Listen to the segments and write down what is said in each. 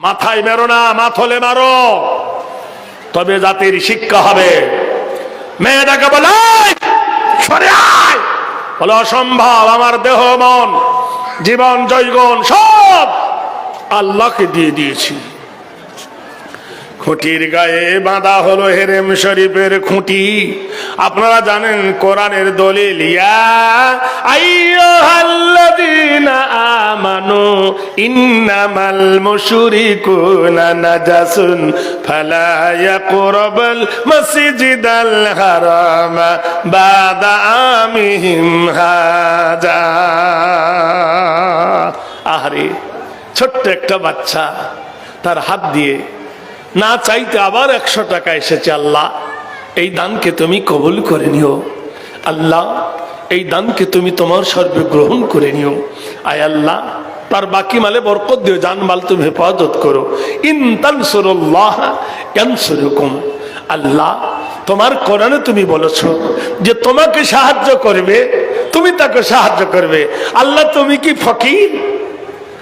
মাথায় মেরো না, মাথলে মারো। তবে জাতির শিক্ষা হবে। মেয়েটাকে বলে বলে, অসম্ভব, আমার দেহ, মন, জীবন জৈগন সব আল্লাহকে দিয়ে দিয়েছি। খুঁটির গায়ে বাঁধা হলো হেরেম শরীফের খুঁটি। আপনারা জানেন কোরআনের দলিল আমানু ইন্নামাল নাজাসুন বাদা হাজা। আহারে, ছোট্ট একটা বাচ্চা তার হাত দিয়ে না চাইতে আবার একশো টাকা এসেছে আল্লাহ। এই দানকে তুমি কবুল করে নিও। আল্লাহ, এই দানকে তুমি তোমার সর্বে গ্রহণ করে নিও। আয় আল্লাহ, তার বাকি মালে বরকত দিও জানমাল তুমি হেফাজত করো। ইনতান সুরল্লাহ ইয়ানসুরুকুম। আল্লাহ, তোমার কোরআনে তুমি বলেছ যে তোমাকে সাহায্য করবে, তুমি তাকে সাহায্য করবে। আল্লাহ, তুমি কি ফকির?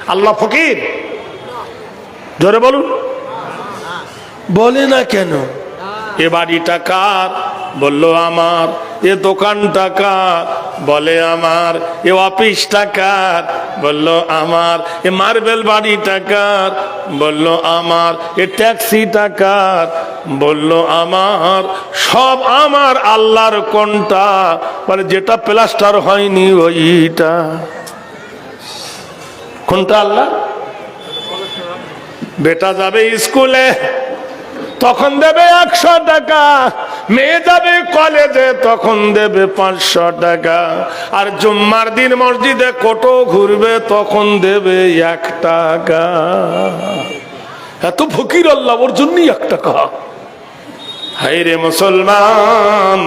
আল্লাহ ফকির? জোরে বলুন। বলে না কেন? এ বাড়িটা কার? বলল আমার। এ দোকানটা কার? বলে আমার। এ অফিসটা কার? বলল আমার। এ মার্বেল বাড়িটা কার? বলল আমার। এ ট্যাক্সিটা কার? বলল আমার। সব আমার আল্লাহর কোনটা? মানে যেটা প্লাস্টার হয়নি ওইটা। কোনটা আল্লাহ? বেটা যাবে স্কুলে। তখন দেবে একশো টাকা। মেয়ে যাবে কলেজে, তখন দেবে পাঁচশো টাকা। আর জুম্মার দিন মসজিদে কোটো ঘুরবে, তখন দেবে এক টাকা। এত ফকির আল্লাহ, ওর জন্যই এক টাকা। হাই রে মুসলমান।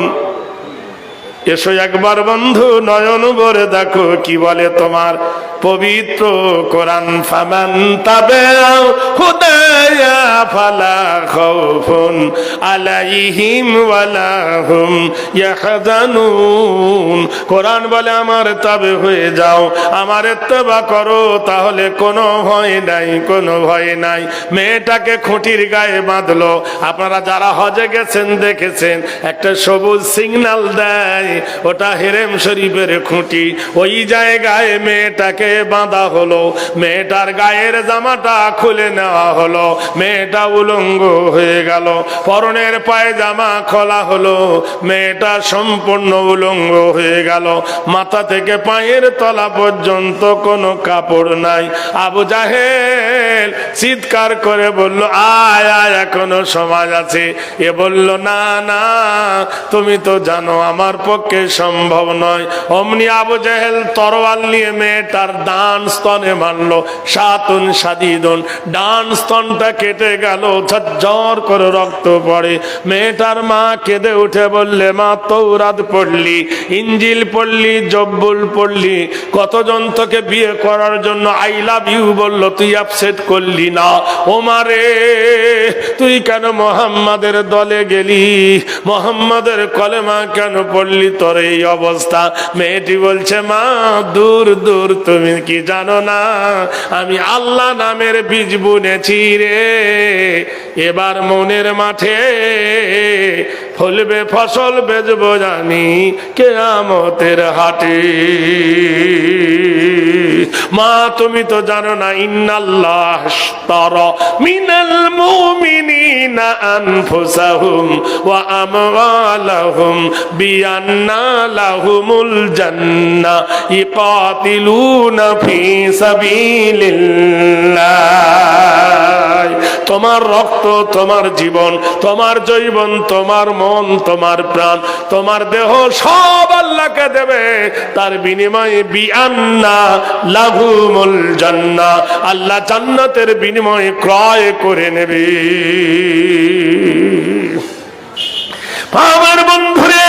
এসো একবার বন্ধু, নয়ন ভরে দেখো কি বলে তোমার। পবিত্র কোরআন ফামান তাবে হুদায়া ফালা খাউফুন আলাইহিম ওয়ালা হুম ইয়াহজানুন। কোরআন বলে আমার তবে হয়ে যাও, আমার ইত্তেবা করো, তাহলে কোনো ভয় নাই, কোনো ভয় নাই। মেয়েটাকে খুঁটির গায়ে বাঁধলো। আপনারা যারা হজে গেছেন, দেখেছেন, একটা সবুজ সিগন্যাল দেয়, ওটা হেরেম শরীফের খুঁটি। ওই জায়গায় মেয়েটাকে বাঁধা হলো। মেয়েটার গায়ের জামাটা খুলে নেওয়া হলো। মেয়েটা উলঙ্গ হয়ে গেল। পরনের পায়ে জামা খোলা হলো। মেয়েটা সম্পূর্ণ উলঙ্গ হয়ে গেল। মাথা থেকে পায়ের তলা পর্যন্ত কোনো কাপড় নাই। আবু জাহেল চিৎকার করে বলল, আয় আয়, এখনও সমাজ আছে। এ বলল, না না, তুমি তো জানো, আমার পক্ষে সম্ভব নয়। অমনি আবু জাহেল তরোয়াল নিয়ে মেয়েটার ডান স্তনে মারলো, সাতুন সাদিদুন। ডান স্তনটা কেটে গেল, ঝরঝর করে রক্ত পড়ে। মেয়েটার মা কেঁদে উঠে বললে, মা তৌরাত পড়লি, ইঞ্জিল পড়লি, জব্বুল পড়লি। কতজন তোকে বিয়ে করার জন্য আই লাভ ইউ বলল, তুই আপসেট করলি না। ওমারে তুই কেন মোহাম্মদের দলে গেলি? মোহাম্মদের কলেমা কেন পড়লি তোর এই অবস্থা? মেয়েটি বলছে, মা, দূর দূর তুমি কি জানো না? আমি আল্লাহ নামের বীজ বুনেছি রে। এবার মনের মাঠে ফলবে ফসল, বেচবো জানি কেয়ামতের হাটে। মা, তুমি তো জানো না, ইন্নাল্লাহ তর মিনাল মুমিনিনা আনফুসাহুম ওয়া আমওয়ালাহুম বিআন্না লাহুমুল ইকাতিলুনা ফি সাবিলিল্লাহ। তোমার রক্ত, তোমার জীবন, তোমার জৈবন, তোমার তোমার প্রাণ, তোমার দেহ সব আল্লাহকে দেবে। তার বিনিময়ে বিআন্না লাহুমুল জান্নাহ আল্লাহ জান্নাতের বিনিময়ে ক্রয় করে নেবে। আমার বন্ধুরে,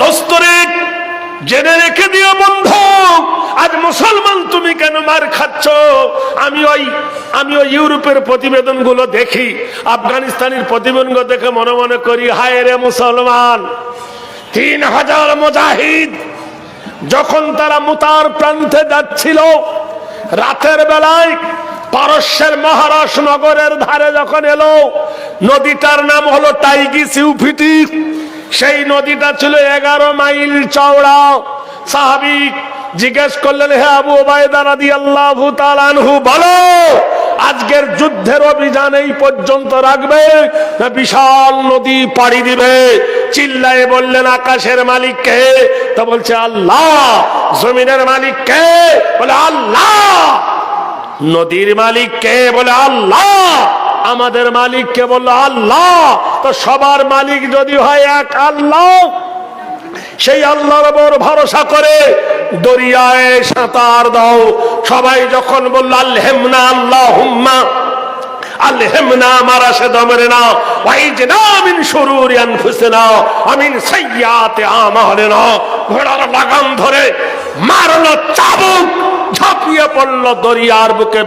দোস্তরে, জেনে রেখে দিও বন্ধু, আজ মুসলমান মার খাচ্ছ? আমি ওই আমি ওই ইউরোপের প্রতিবেদনগুলো দেখি। আফগানিস্তানের প্রতিবেদন দেখে মনে মনে করি, হায় রে মুসলমান, তিন হাজার মুজাহিদ যখন তারা মুতার প্রান্তে যাচ্ছিল, রাতের বেলায় পারস্যের মহারাজ নগরের ধারে যখন এলো, নদীটার নাম হলো টাইগি সিউফিটি সেই নদীটা ছিল এগারো মাইল চওড়া। সাহাবিক জিজ্ঞেস করলেন, হে আবু ওবায়দা রাদিয়াল্লাহু তাআলা আনহু, বলো, আজকের যুদ্ধের অভিযান এই পর্যন্ত রাখবে বিশাল নদী পাড়ি দিবে? চিল্লায় বললেন, আকাশের মালিক কে? তা বলছে, আল্লাহ, জমিনের মালিক কে? বলে, আল্লাহ, নদীর মালিক কে? বলে, আল্লাহ, আমাদের মালিক কে? বলল, আল্লাহ, তো সবার মালিক যদি হয় এক আল্লাহ সেই আল্লাহর উপর ভরসা করে দরিয়ায় সাঁতার দাও। সবাই যখন বলল আল্লাহমনা আল্লাহ হুম্মা আল্লাহমনা মারা সে আনফুসিনা আমিন সাইয়্যাতি আমালিনা। ঘোড়ার ধরে ঝাঁপিয়ে পড়ল দরিয়ার বুকে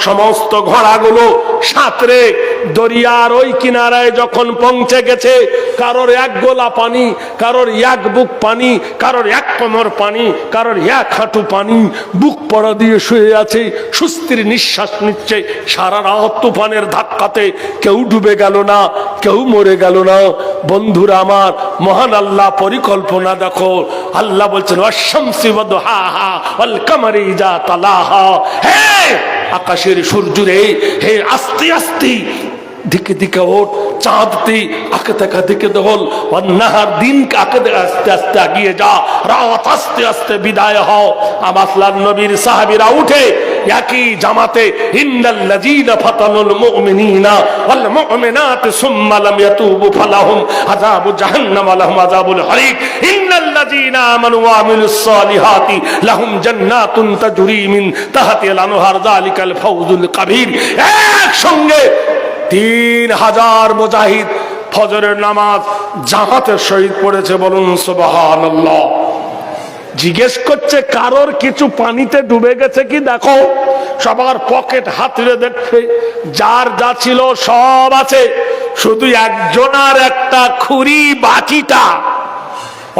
সমস্ত ঘোড়াগুলো সাঁতরে দরিয়ার ওই কিনারায় যখন পৌঁছে গেছে, কারোর এক গোলা পানি, কারোর এক বুক পানি, কারোর এক কোমর পানি, কারোর এক হাঁটু পানি, বুক পড়া দিয়ে শুয়ে আছে, সুস্থির নিঃশ্বাস নিচ্ছে, সারা রাত তুফানের ধাক্কাতে কেউ ডুবে গেল না, কেউ মরে গেল না। বন্ধুরা আমার, মহান আল্লাহ পরিকল্পনা দেখো। আল্লাহ বলছেন অশমসি হা হা অল কামারি যা তালাহা। হে আকাশের সূর্যরে হে আস্তে আস্তে, দিকে দিকে ওঠ চাঁদতে আকে থাকা দিকে দহল অন্যাহার দিন আকে আস্তে আস্তে আগিয়ে যা, রাত আস্তে আস্তে বিদায় হও। আমার নবীর সাহাবিরা উঠে একই জামাতে ফালাহুম লাহুম মিন একসঙ্গে তিন হাজার মুজাহিদ ফজরের নামাজ জামাতের শহীদ পড়েছে বলুন সুবহানাল্লাহ। জিজ্ঞেস করছে, কারোর কিছু পানিতে ডুবে গেছে কি? দেখো, সবার পকেট হাতড়ে দেখছে, যার যা ছিল সব আছে, শুধু একজনার একটা খুরি বাটিটা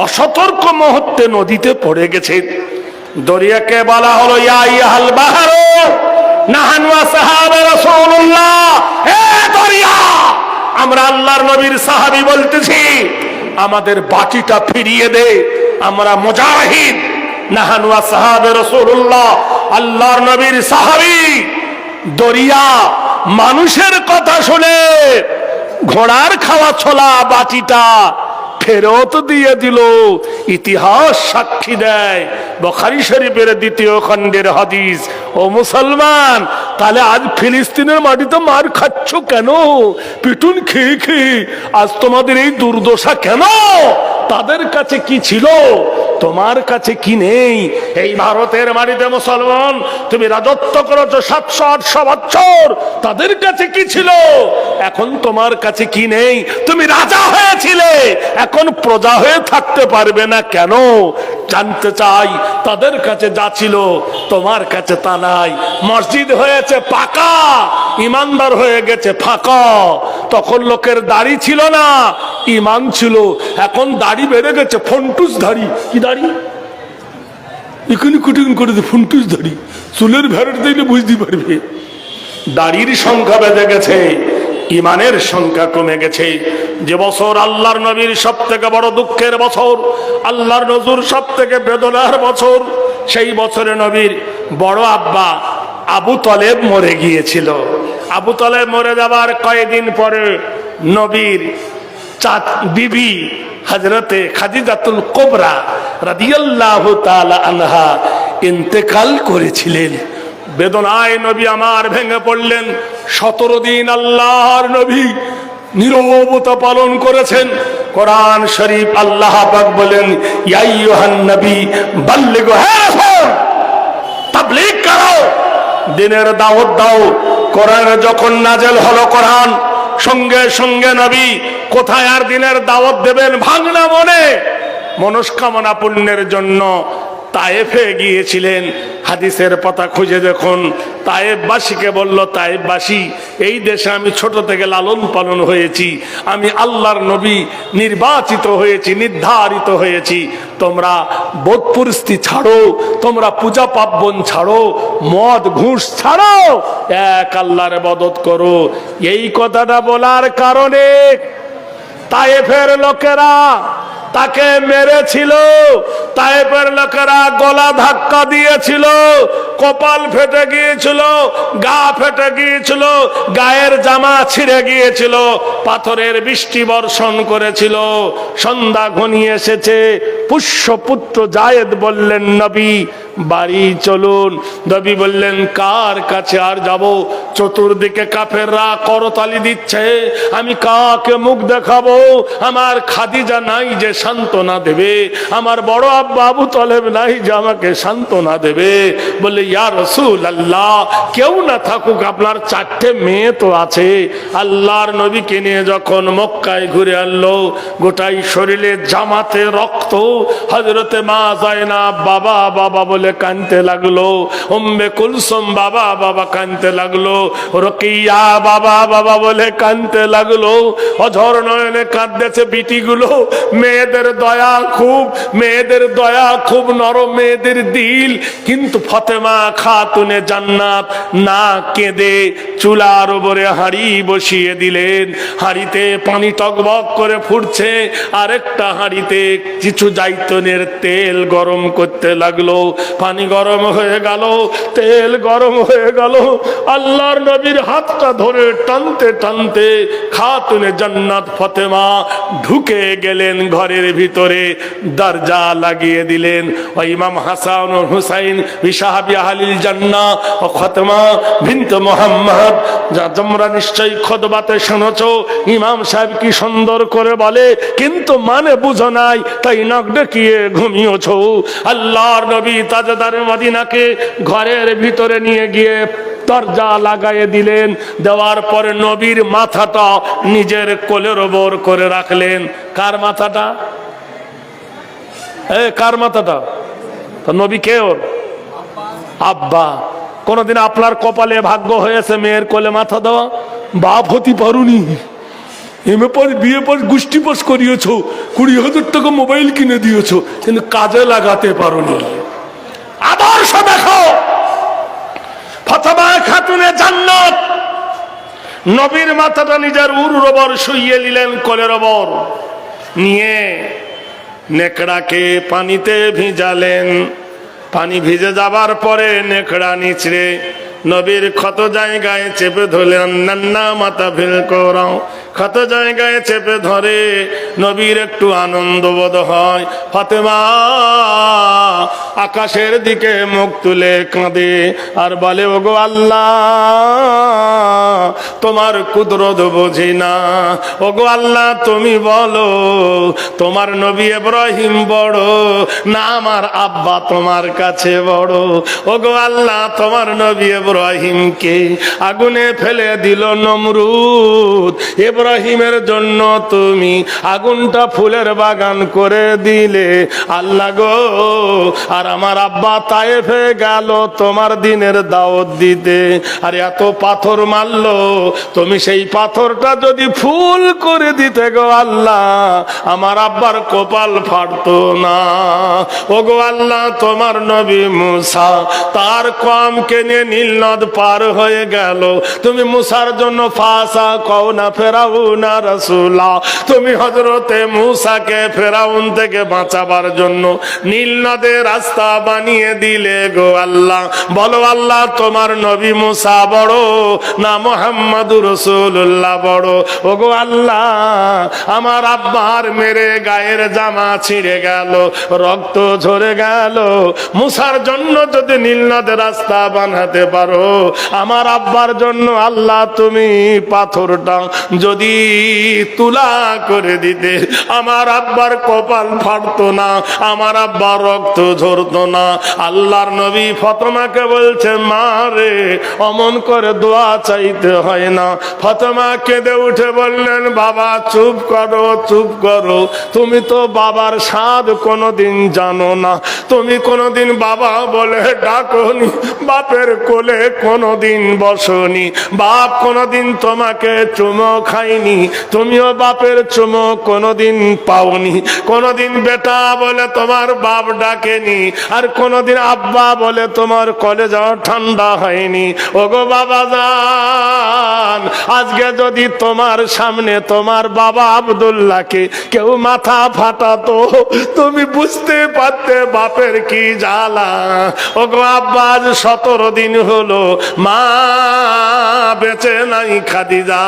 অসতর্ক মুহূর্তে নদীতে পড়ে গেছে। দরিয়াকে বলা হলো, ইয়া ইয়াহাল বাহারো, নাহানু আসহাবে রাসূলুল্লাহ, হে দরিয়া, আমরা আল্লাহর নবীর সাহাবী বলতেছি, আমাদের বাটিটা ফিরিয়ে দে। আমরা মুজাহিদ। নাহানুয়া সাহাবে রসুল্লাহ আল্লাহর নবীর সাহাবি। দরিয়া মানুষের কথা শুনে ঘোড়ার খাওয়া ছোলা বাটিটা ফেরত দিয়ে দিল। ইতিহাস সাক্ষী দেয়। বখারি শরীফের দ্বিতীয় খণ্ডের হাদিস। ও মুসলমান, তাহলে আজ ফিলিস্তিনের মাটিতে মার খাচ্ছ কেন? পিটুন খেয়ে খেয়ে আজ তোমাদের এই দুর্দশা কেন? তাদের কাছে কি ছিল? তোমার কাছে কি নেই? এই ভারতের মাটিতে মুসলমান, তুমি রাজত্ব করেছ সাতশো, আটশো বছর তাদের কাছে কি ছিল? এখন তোমার কাছে কি নেই? তুমি রাজা হয়েছিলে। এখন প্রজা হয়ে থাকতে পারবে না কেন? জানতে চাই, তাদের কাছে যা ছিল, তোমার কাছে তা নাই। মসজিদ হয়েছে পাকা, ইমানদার হয়ে গেছে ফাঁকা। তখন লোকের দাড়ি ছিল না, ইমান ছিল। এখন দাড়ি বেড়ে গেছে ফন্টুস দাড়ি কি দাড়ি? এখানে কুটুন করে দে দাড়ি চুলের ভেড়ট দিলে বুঝতে পারবে। দাড়ির সংখ্যা বেঁধে গেছে, ইমানের সংখ্যা কমে গেছে। যে বছর আল্লাহর নবীর সব থেকে বড় দুঃখের বছর, আল্লাহর নজুর সব থেকে বেদনার বছর, সেই বছরে নবীর বড় আব্বা আবু তলেব মরে গিয়েছিল। আবু তলেব মরে যাবার কয়েকদিন পরে নবীর চাচ বিবি হজরতে খাদিজাতুল কোবরা রাদিয়াল্লাহু তাআলা আনহা ইন্তেকাল করেছিলেন। বেদনায় নবী আমার ভেঙে পড়লেন। সতেরো দিন আল্লাহর নবী নিরবতা পালন করেছেন। কোরআন শরীফ আল্লাহ পাক বলেন ইয়াইয়ুহান নবী, বাল্লিগু হে রাসূল তাবলীগ করো। দিনের দাওয়াত দাও। কোরআন যখন নাজেল হলো কোরআন সঙ্গে সঙ্গে নবী কোথায় আর দিনের দাওয়াত দেবেন ভাঙনা মনে। মনস্কামনা পুণ্যের জন্য তায়েফে গিয়েছিলেন। হাদিসের পাতা খুঁজে দেখুন। তায়েববাসীকে বলল, তায়েববাসী, এই দেশে আমি ছোট থেকে লালন পালন হয়েছি। আমি আল্লাহর নবী, নির্বাচিত হয়েছি, নির্ধারিত হয়েছি। তোমরা বোধ পরিস্থিতি ছাড়ো, তোমরা পূজা পার্বণ ছাড়ো, মদ, ঘুষ ছাড়ো এক আল্লাহর বদত করো। এই কথাটা বলার কারণে তায়েফের লোকেরা তাকে মেরেছিল, তাইপের লোকেরা গলা ধাক্কা দিয়েছিল, কপাল ফেটে গিয়েছিল, গা ফেটে গিয়েছিল, গায়ের জামা ছিঁড়ে গিয়েছিল, পাথরের বৃষ্টি বর্ষণ করেছিল। সন্ধ্যা ঘনিয়ে এসেছে, পুষ্যপুত্র জায়েদ বললেন, নবী বাড়ি চলুন। নবী বললেন, কার কাছে আর যাব? চতুর্দিকে কাফেররা করতালি দিচ্ছে। আমি কাকে মুখ দেখাবো? আমার খাদিজা নাই যে সান্ত্বনা দেবে। আমার বড় আব্বা আবু তলেব নাই যে আমাকে সান্ত্বনা দেবে। বলে ইয়া রসুল আল্লাহ কেউ না থাকুক, আপনার চারটে মেয়ে তো আছে। আল্লাহর নবীকে নিয়ে যখন মক্কায় ঘুরে আনলো, গোটাই শরীরে জামাতে রক্ত। হজরতে মা যায় না বাবা বাবা বলে কানতে লাগল। উম্মে কুলসুম বাবা বাবা কানতে লাগল। রকিয়া বাবা বাবা বলে কানতে লাগল। অঝর নয়নে কাঁদতেছে বিটিগুলো। মেয়েদের দয়া খুব, মেয়েদের দয়া খুব নরম মেয়েদের দিল। কিন্তু ফতেমা খাতুনে জান্নাত না কেঁদে চুলার উপরে হাঁড়ি বসিয়ে দিলেন। হাঁড়িতে পানি টকবক করে ফুটছে। আরেকটা হাঁড়িতে কিছু জাইতনের তেল গরম করতে লাগল। পানি গরম হয়ে গেল, তেল গরম হয়ে গেল। আল্লাহর নবীর হাতটা ধরে টানতে টানতে খাতুনে জান্নাত ফতেমা ঢুকে গেলেন ঘরের ভিতরে, দরজা লাগিয়ে দিলেন। ও ইমাম হাসান হুসাইন বিশাহাবি আহলিল জান্না ও খতমা বিন্ত মোহাম্মদ, যা তোমরা নিশ্চয়ই খোদবাতে শুনেছ, ইমাম সাহেব কি সুন্দর করে বলে, কিন্তু মানে বুঝো নাই, তাই নখ ডেকিয়ে ঘুমিয়েছ। আল্লাহর নবী তাজদার মদিনাকে ঘরের ভিতরে নিয়ে গিয়ে দরজা লাগাইয়ে দিলেন। দেওয়ার পরে নবীর মাথাটা নিজের কোলের ওপর করে রাখলেন। কার মাথাটা? এ, কার মাথাটা? নবী কে ওর? আব্বা। কোনদিন আপনার কপালে ভাগ্য হয়েছে মেয়ের কোলে মাথা দেওয়া? বাপ হতে পারুনি। এমএ পর বিয়ে পর গোষ্ঠী পাস করিয়েছ। কুড়ি হাজার টাকা মোবাইল কিনে দিয়েছ। কিন্তু কাজে লাগাতে পারোনি। আদর্শ দেখো। ফতমা খাতুনে জান্নাত। নবীর মাথাটা নিজের উরুর ওপর শুইয়ে নিলেন কোলের ওপর। নিয়ে নেকড়াকে পানিতে ভিজালেন। পানি ভিজে যাবার পরে নেকড়া নিচড়ে নবীর ক্ষত জায়গায় চেপে ধরলেন নান্না মাথা ফিল করাও। ক্ষত জায়গায় চেপে ধরে নবীর একটু আনন্দ বোধ হয়। ফাতেমা আকাশের দিকে মুখ তুলে কাঁদে আর বলে, ওগো আল্লাহ, তোমার কুদরত বুঝি না। ওগো আল্লাহ, তুমি বলো, তোমার নবী ইব্রাহিম বড় না আমার আব্বা তোমার কাছে বড়। ওগো আল্লাহ, তোমার নবী ইব্রাহিমকে আগুনে ফেলে দিল নমরুদ। ইব্রাহিমের জন্য তুমি আগুনটা ফুলের বাগান করে দিলে। আল্লাহ গো, আর আমার আব্বা তায়েফে গেল তোমার দিনের দাওয়াত দিতে। আর এত পাথর মারলো, তুমি সেই পাথরটা যদি ফুল করে দিতে গো আল্লাহ, আমার আব্বার কপাল ফাটতো না। ও গো আল্লাহ, তোমার নবী মুসা তার কম কেনে নীল নদ পার হয়ে গেল। তুমি মুসার জন্য ফাঁসা কও না ফেরাও না রসুলা। তুমি হজরতে মুসাকে ফেরাউন থেকে বাঁচাবার জন্য নীল নদের রাস্তা বানিয়ে দিলে গো আল্লাহ। বলো আল্লাহ, তোমার নবী মুসা বড় না মোহাম্মদুর রসুল্লাহ বড়? ও গো আল্লাহ, আমার আব্বার মেরে গায়ের জামা ছিঁড়ে গেল, রক্ত ঝরে গেল। মুসার জন্য যদি নীলনদের রাস্তা বানাতে পারো আমার আব্বার জন্য আল্লাহ তুমি পাথরটা যদি তুলা করে দিতে, আমার আব্বার কপাল ফাটতো না, আমার আব্বার রক্ত ঝরতো না। আল্লাহর নবী ফতমাকে বলছে, মা রে, অমন করে দোয়া চাইতে হয় না। ফতমা কেঁদে উঠে বললেন, বাবা, চুপ করো চুপ করো। তুমি তো বাবার স্বাদ কোনোদিন জানো না। তুমি কোনোদিন বাবা বলে ডাকনি, বাপের কোলে কোনোদিন বসনি। বাপ কোনোদিন তোমাকে চুমো খাইনি তুমিও বাপের চুমো কোনোদিন পাওনি। কোনোদিন বেটা বলে তোমার বাপ ডাকেনি। আর কোনোদিন আব্বা বলে তোমার কলেজা ঠান্ডা হয়নি। ওগো বাবা যান আজকে যদি তোমার সামনে তোমার বাবা আবদুল্লাহকে কেউ মাথা ফাটাতো, তুমি বুঝতে পারতে বাপের কি জ্বালা। ওগো আব্বা আজ সতেরো দিন হলো মা বেঁচে নাই খাদিজা।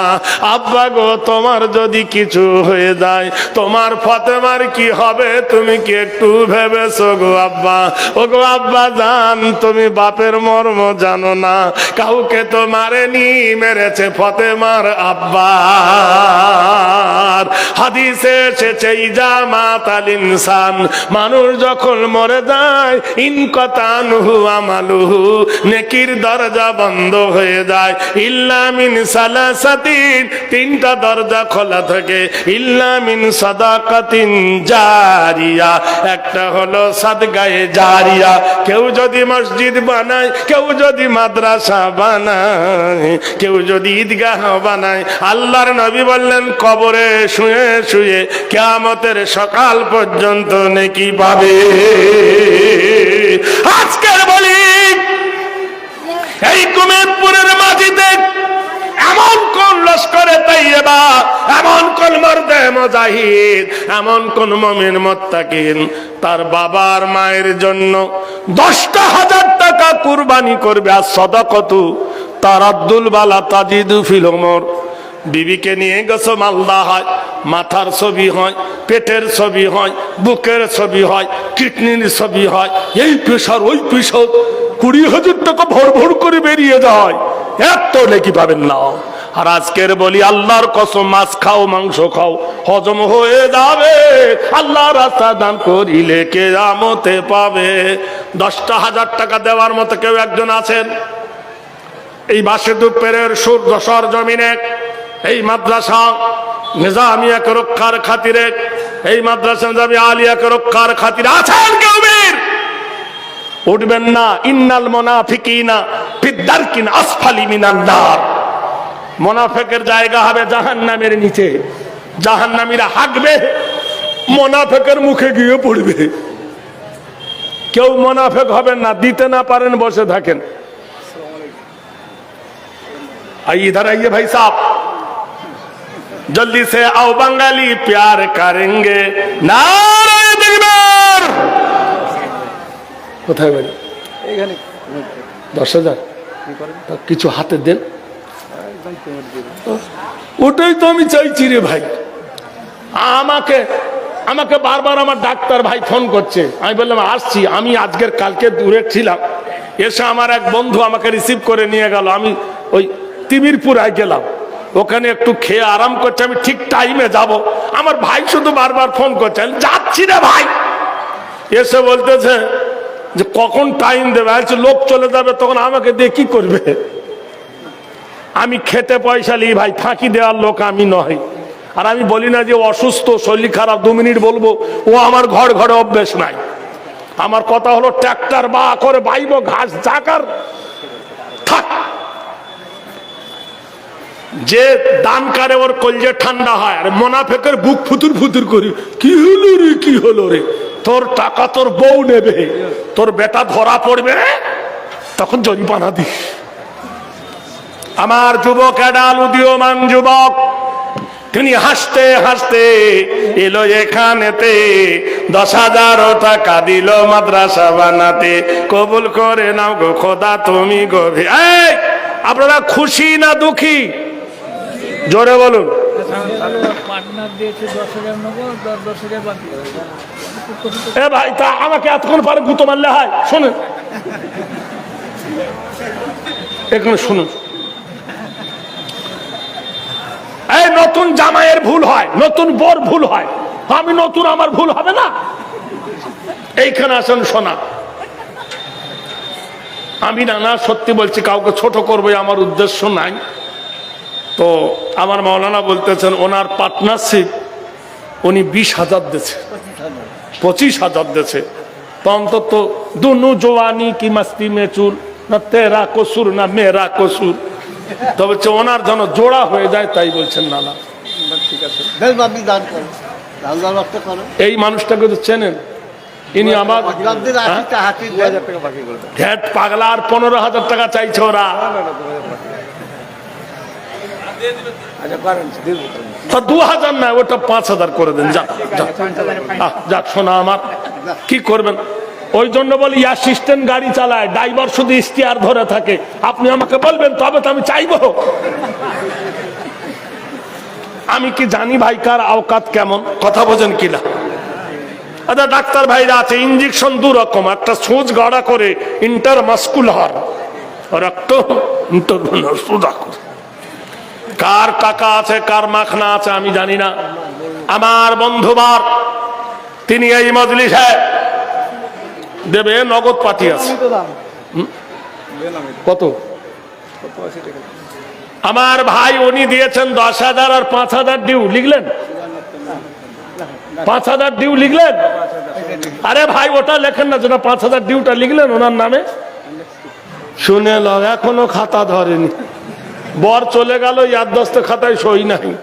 আব্বা গো, তোমার যদি কিছু হয়ে যায়, তোমার ফতেমার কি হবে? তুমি কি একটু ভেবেছো গো আব্বা? ও গো আব্বা, জান, তুমি বাপের মর্ম জানো না। কাউকে তো মারেনি, মেরেছে ফতেমার আব্বা হাদিসে এসেছে ইজামাত আল ইনসান। মানুষ যখন মরে যায় ইনকতানহু আমালুহু। নেকির দরজা বন্ধ হয়ে যায়। ইল্লা মিন সালাসাতিন, তিনটা দরজা খোলা থাকে। ইল্লা মিন সাদাকাতিন জারিয়া, একটা হলো সাদগায়ে জারিয়া। কেউ যদি মসজিদ বানায়, কেউ যদি মাদ্রাসা বানায়, কেউ যদি ঈদগাহ বানায়, আল্লাহর নবী বললেন, কবরে শুয়ে শুয়ে কেয়ামতের সকাল পর্যন্ত নেকি পাবে। আজকের বলি এই কুমেদপুরের মাঝিতে এমন কোন লস্করে তাইয়েবা এমন কোন মর্দে মজাহিদ, এমন কোন মমিন মোত্তাকিন। তার বাবার মায়ের জন্য দশটা হাজার টাকা কুরবানি করবে আর সদকতু তার আব্দুল বালা তাজিদু ফিলমর বিবিকে নিয়ে গেছো মালদা হয়, মাথার ছবি হয়, পেটের ছবি হয়, বুকের ছবি হয়, কিডনির ছবি হয়, এই প্রেশার ওই প্রেশার কুড়ি হাজার টাকা ভর ভর করে বেরিয়ে যায়। এত নাকি পাবেন না। আর আজকের বলি, আল্লাহর কসম, মাছ খাও, মাংস খাও, হজম হয়ে যাবে। আল্লাহ রাস্তা দান করিলে কে আমতে পাবে। দশটা হাজার টাকা দেওয়ার মতো কেউ একজন আছেন? এই বাসে দুপেরের সূর্য সর জমিনে, এই মাদ্রাসা নিজামিয়াকে রক্ষার খাতিরে, এই মাদ্রাসা নিজামি আলিয়াকে রক্ষার খাতিরে আছেন কেউ বীর? উঠবেন না ইন্নাল মোনাফিকিনা ফিদ্দারকিন আসফালি মিনান নার মোনাফেকের জায়গা হবে জাহান্নামের নিচে জাহান্নামীরা হাঁকবে মোনাফেকের মুখে গিয়ে পড়বে কেউ মোনাফেক হবেন না দিতে না পারেন বসে থাকেন आइए इधर आइए भाई साहब जल्दी से आओ बंगाली प्यार करेंगे नारे दिलबर কোথায় বাড়ি এখানে। দশ হাজার? কিছু হাতে দেন। ওটাই তো আমি চাইছি রে ভাই। আমাকে আমাকে বারবার আমার ডাক্তার ভাই ফোন করছে। আমি বললাম আসছি। আমি আজকের কালকে দূরে ছিলাম। এসে আমার এক বন্ধু আমাকে রিসিভ করে নিয়ে গেল। আমি ওই তিমিরপুরায় গেলাম। ওখানে একটু খেয়ে আরাম করছে। আমি ঠিক টাইমে যাব। আমার ভাই শুধু বারবার ফোন করছে। আমি যাচ্ছি রে ভাই। এসে বলতেছে যে কখন টাইম দেবে? আচ্ছা লোক চলে যাবে, তখন আমাকে দিয়ে কি করবে? আমি খেতে পয়সা নিই ভাই, ফাঁকি দেওয়ার লোক আমি নয়। আর আমি বলি না যে অসুস্থ, শরীর খারাপ, দু মিনিট বলব, ও আমার ঘর ঘরে অভ্যেস নাই। আমার কথা হলো ট্র্যাক্টর বা করে বাইব, ঘাস জাকার থাক। যে দান করে, ওর কলজে ঠান্ডা হয়, আর মোনাফেকের বুক ফুতুর ফুতুর করি। কি হলো রে, কি হলো রে? তোর টাকা তোর বউ নেবে। তোর বেটা ধরা পড়বে, তখন জরিমানা দিস। আমার যুবক এডাল উদীয়মান যুবক, তিনি হাসতে হাসতে এলো এখানেতে, দশ হাজার টাকা দিল মাদ্রাসা বানাতে। কবুল করে নাও গো খোদা, তুমি গভীর। আপনারা খুশি না দুঃখী? জোরে বলুন। এ ভাই, তা আমাকে এতক্ষণ পারে গুতো মারলে হয়? শোনেন। এখানে শুনুন। এই নতুন জামাইয়ের ভুল হয়, নতুন বর ভুল হয়। আমি নতুন, আমার ভুল হবে না? এইখানে আসেন শোনা আমি না না, সত্যি বলছি, কাউকে ছোট করবে আমার উদ্দেশ্য নাই। তো আমার মাওলানা বলতেছেন, ওনার পার্টনারশিপ উনি বিশ হাজার দিয়েছে। পঁচিশ হাজার দিয়েছে তো অন্তত দুনু জোয়ানি কি মাস্তি মে চুর না তেরা কসুর না মেরা কসুর। তবে বলছে ওনার যেন জোড়া হয়ে যায় তাই বলছেন না না ঠিক আছে। এই মানুষটাকে তো চেনেন ইনি আমার হ্যাঁ? আশিটা হাতি দু হাজার টাকা বাকি করে ঘ্যাট পাগলা পনেরো হাজার টাকা চাইছে ওরা। আপনি আমাকে বলবেন, তবে তো আমি চাইব। আমি কি জানি ভাই কার আওকাত কেমন? কথা বোঝেন কিনা আচ্ছা ডাক্তার ভাইরা আছে ইঞ্জেকশন দু রকম, একটা সুচ গড়া করে ইন্টার মাস্কুলার আর করে। কার টাকা আছে, কার মাখনা আছে আমি জানি না। আমার বন্ধুবার, তিনি এই মজলিসে দেবে নগদ পাতি আছে? কত? আমার ভাই উনি দিয়েছেন দশ হাজার আর পাঁচ হাজার ডিউ লিখলেন? পাঁচ হাজার ডিউ লিখলেন? আরে ভাই, ওটা লেখেন না যেটা পাঁচ হাজার ডিউটা লিখলেন ওনার নামে। শুনে ল এখনও খাতা ধরেনি। বর চলে গেল ইয়াদস্ত খাতায় সই নাই।